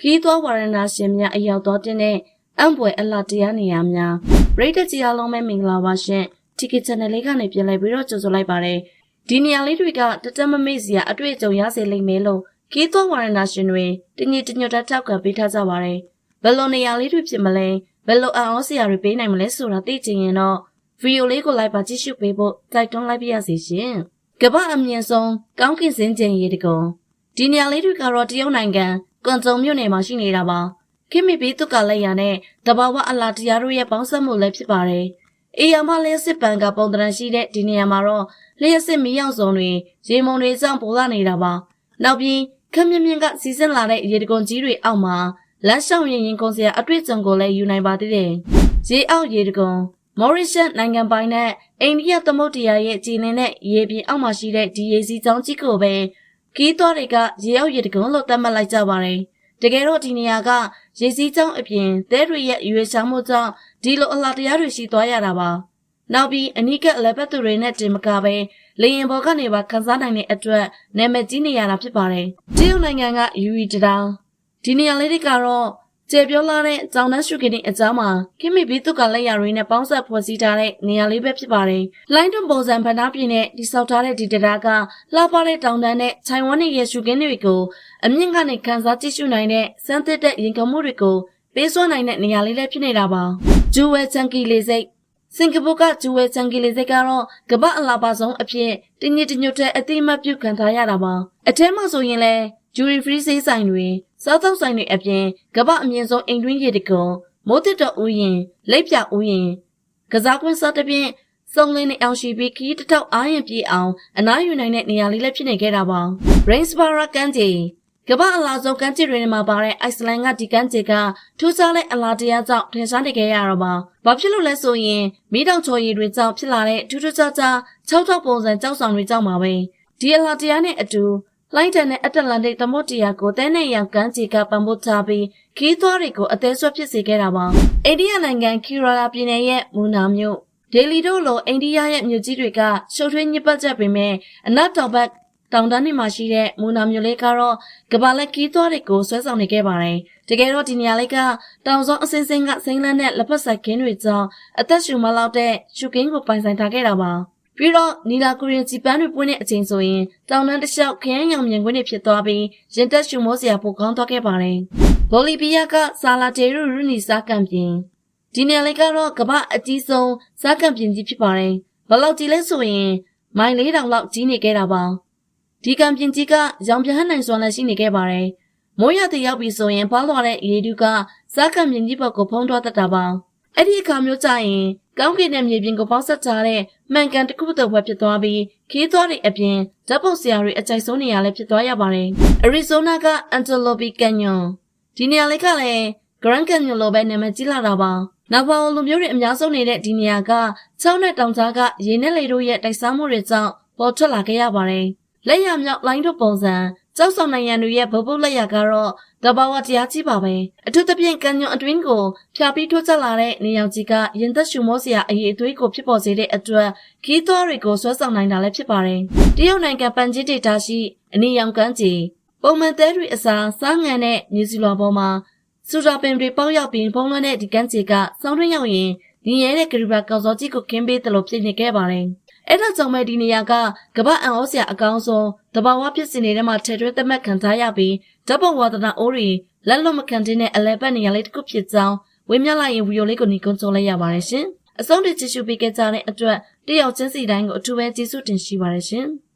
ခီးသွွားဝါရဏရှင်များအရောက်တော်တင်တဲ့အံ့ပွဲအလှတရားနေရာများပရိသတ်ကြီးအားလုံးပဲမင်္ဂလာပါရှင်တီကီချန်နယ်လေးကနေပြန်လည်ပြီးတော့ကြိုဆိုလိုက်ပါတယ်ဒီနေရာလေးတွေကတတမမိတ်စရာအတွေ့အကြုံရစေလိမ့်မယ်လို့ခီးသွွားဝါရဏရှင်တွေတညီတညွတ်တထောက်ကပေးထားကြပါတယ်ဘယ်လိုနေရာလေးတွေဖြစ်မလဲဘယ်လိုအံ့ဩစရာတွေပေးနိုင်မလဲဆိုတာသိချင်ရင်တော့ဗီဒီယိုလေးကိုလိုက်ပါကြည့်ရှုပေးဖို့တိုက်တွန်းလိုက်ပါရစေရှင်ကမ္ဘာအမြင့်ဆုံးကောင်းကင်စင်ကြင်ရေတကုံဒီနေရာလေးတွေကတော့တရုတ်နိုင်ငံ ကွန်စုံမြို့နယ်မှာရှိနေတာပါခင်မီဘီတုကလက်ရနဲ့တဘာဝအလားတရားတို့ရဲ့ပေါင်းစပ်မှုလည်းဖြစ်ပါတယ်အေးရမလျှက်စစ်ပံကပုံတရန်ရှိတဲ့ဒီနေရာမှာတော့လျှက်စစ်မီးရောက်စုံတွေရေမုံတွေစောင့်ပေါ်လာနေတာပါနောက်ပြီးခက်မြင့်မြင့်ကစီစဉ်လာတဲ့ရေတကုံကြီးတွေအောက်မှာလမ်းလျှောက်ရင်ရင်ကုန်စရာအတွေ့အကြုံကိုလည်းယူနိုင်ပါသေးတယ်ရေအောက်ရေတကုံမော်ရီရှက်နိုင်ငံပိုင်နဲ့အိန္ဒိယသမုဒ္ဒရာရဲ့ကြည်လင်းတဲ့ရေပြင်အောက်မှာရှိတဲ့ဒီရေစီချောင်းကြီးကိုပဲ ကီးသွားတွေကရေအောက်ရေတကုံလို့သတ်မှတ်လိုက်ကြပါတယ်။တကယ်တော့ဒီနေရာကရေစီချောင်းအပြင်သဲတွေရဲ့ရွေချောင်းမှုကြောင့်ဒီလိုအလားတရားတွေရှိသွားရတာပါ။နောက်ပြီးအနိကအလဲပတ်သူတွေနဲ့တင်မကပဲလေရင်ဘော်ကနေပါခန်းစားနိုင်တဲ့အတွက်နာမည်ကြီးနေရတာဖြစ်ပါတယ်။တရုတ်နိုင်ငံကယူရီတတောင်ဒီနေရာလေးတွေကတော့ ကျေပြောလာတဲ့ကျောင်းတန်းရှုခင်းတဲ့အကြောင်းမှာခင်မီဘီတုကလက်ရရင်းနဲ့ပေါင်းဆက်ဖွဲ့စည်းထားတဲ့နေရာလေးပဲဖြစ်ပါတယ်။လိုင်းတွန်ပုံစံဗန္ဒပြင်းနဲ့ဒီဆောက်ထားတဲ့ဒီတရားကလှပတဲ့တောင်တန်းနဲ့ခြိုင်ဝမ်နဲ့ရေရှုခင်းတွေကိုအမြင့်ကနေခန်းစားကြည့်ရှုနိုင်တဲ့စမ်းသစ်တဲ့ရင်ခုန်မှုတွေကိုပေးစွမ်းနိုင်တဲ့နေရာလေးလည်းဖြစ်နေတာပါ။ဂျူဝဲချန်ကီလေးစိတ်စင်ကာပူကဂျူဝဲချန်ကီလေးစိတ်ကတော့ကမ္ဘာအလားပါဆုံးအဖြစ်တင်းညစ်တညွတ်တဲ့အတိအမှတ်ပြုခံထားရတာပါ။အထဲမှာဆိုရင်လည်း ဂျူရီဖရီဆေးဆိုင်တွေစားသောက်ဆိုင်တွေအပြင်ကမ္ဘာအမြင့်ဆုံးအိမ်တွင်းရေတကုံမိုးတစ်တော်ဥယင်လက်ပြဥယင်ကစားကွင်းစားတပြင်းစုံလင်းနေအောင်ရှိပြီးခီးတစ်ထောက်အားရင်ပြေအောင်အနားယူနိုင်တဲ့နေရာလေးလည်းဖြစ်နေခဲ့တာပါ Rainsborough ကမ်းခြေကမ္ဘာအလားဆုံးကမ်းခြေတွေမှာပါတဲ့အိုက်စလန်ကဒီကမ်းခြေကထူးခြားတဲ့အလားတရားကြောင့်ထင်ရှားနေခဲ့ရတော့ပါ။ဘာဖြစ်လို့လဲဆိုရင်မိတောင်ချော်ရည်တွေကြောင့်ဖြစ်လာတဲ့ထူးထူးခြားခြား၆ထောက်ပုံစံကြောက်ဆောင်တွေကြောင့်ပါပဲ။ဒီအလားတရားနဲ့အတူ လိုင်းတန်နဲ့အတ္တလန္တိတ်သမုဒ္ဒရာကိုတဲနဲ့ရောင်ကမ်းခြေကပံပိုးထားပြီးခီးသွွားတွေကိုအသေးဆွဖြစ်စေခဲ့တာပါ။အိန္ဒိယနိုင်ငံကီရာလာပြည်နယ်ရဲ့မူနာမြို့ဒေလီတို့လိုအိန္ဒိယရဲ့မြို့ကြီးတွေကရှုပ်ထွေးညစ်ပတ်ကြပေမဲ့အနောက်တောင်ဘက်တောင်တန်းတွေမှာရှိတဲ့မူနာမြို့လေးကတော့ကဘာလက်ကီးသွွားတွေကိုဆွဲဆောင်နေခဲ့ပါတယ်။တကယ်တော့ဒီနေရာလေးကတောင်စောအစင်းစင်းကစိမ့်လန်းတဲ့လက်ဖက်ဆိုင်ခင်းတွေကြောင့်အသက်ရှူမလောက်တဲ့ရှုကင်းကိုပိုင်ဆိုင်ထားခဲ့တာပါ။ ပြီးတော့နီလာကိုရီးယားဂျပန်တွေပွင့်တဲ့အချိန်ဆိုရင်တောင်တန်းတစ်လျှောက်ခရမ်းရောင်မြင်ကွင်းတွေဖြစ်သွားပြီးရင်တက်ရှူမိုးစရာပိုကောင်းသွားခဲ့ပါတယ်။ဘိုလီဗီးယားကဆာလာတေရူရူနီစားကံပြင်ဒီနေရာလေးကတော့ကမ္ဘာအကြီးဆုံးစားကံပြင်ကြီးဖြစ်ပါတယ်။ဘလောက်ကြီးလဲဆိုရင်မိုင်၄တောင်လောက်ကြီးနေခဲ့တာပါ။ဒီကံပြင်ကြီးကရောင်ပြန်ဟနိုင်စွမ်းလည်းရှိနေခဲ့ပါတယ်။မိုးရတဲ့ရောက်ပြီဆိုရင်ဖောင်းသွားတဲ့ရေတူးကစားကံပြင်ကြီးဘက်ကိုဖုံးသွားတတ်တာပါ။အဲ့ဒီအခါမျိုးကြရင်ကောင်းကင်နဲ့မြေပြင်ကိုပေါက်ဆက်ထားတဲ့ မှန်ကန်တစ်ခုတစ်ဝက်ဖြစ်သွားပြီးခီးသွားတွေအပြင်ဓာတ်ပုံဆရာတွေအကြိုက်ဆုံးနေရာလည်းဖြစ်သွားရပါတယ်။ Arizona က Antelope Canyon ဒီနေရာလေးကလည်း Grand Canyon လိုပဲနာမည်ကြီးလာတာပါ။နောက်ပေါင်းလူမျိုးတွေအများဆုံးနေတဲ့ဒီနေရာကချောင်းနဲ့တောင်ကြားကရေနဲ့လေတို့ရဲ့တိုက်စားမှုတွေကြောင့်ပေါ်ထွက်လာခဲ့ရပါတယ်။လက်ရမြောက်လိုင်းတို့ပုံစံ ကျောက်ဆောင်နိုင်ငံတွေရဲ့ဗပုတ်လက်ရကတော့တဘာဝတရားကြီးပါပဲအထူးသဖြင့်ကံညွန်အတွင်းကိုဖြာပြီးထိုးကျလာတဲ့နေရောင်ကြီးကရင်သက်ရှူမောစရာအရေးအသွေးကိုဖြစ်ပေါ်စေတဲ့အတွက်ခီးသွွားတွေကိုဆွဲဆောင်နိုင်တာလည်းဖြစ်ပါတယ်တရုတ်နိုင်ငံပန်ကြီးဒေတာရှိအနီရောင်ကမ်းခြေပုံမှန်သဲတွေအစားစားငံတဲ့မြူစီလွာပေါ်မှာစူတာပင်တွေပေါက်ရောက်ပြီးဖုံးလွှမ်းတဲ့ဒီကမ်းခြေကစောင်းတွင်းရောက်ရင် ညီရဲတဲ့ဂရီဘာကောင်စောကြီးကိုခင်းပေးတယ်လို့ပြင်နေခဲ့ပါတယ်အဲ့ဒါကြောင့်ပဲဒီနေရာကကမ္ဘာအံ့ဩစရာအကောင်းဆုံးတဘာဝဖြစ်စဉ်တွေထဲမှာထည့်သွင်းသတ်မှတ်ခံထားရပြီးဓာတ်ပုံဝါသနာအိုးတွေလက်လွတ်မခံတဲ့အလဲပတ်နေရာလေးတစ်ခုဖြစ်ကြောင်းဝင်းမြလိုက်ရင်ဗီဒီယိုလေးကိုညီကုန်းကြုံလိုက်ရပါတယ်ရှင်။အဆုံးထိကြည့်ရှုပေးခဲ့ကြတဲ့အတွက်တယောက်ချင်းစီတိုင်းကိုအထူးပဲကျေးဇူးတင်ရှိပါတယ်ရှင်။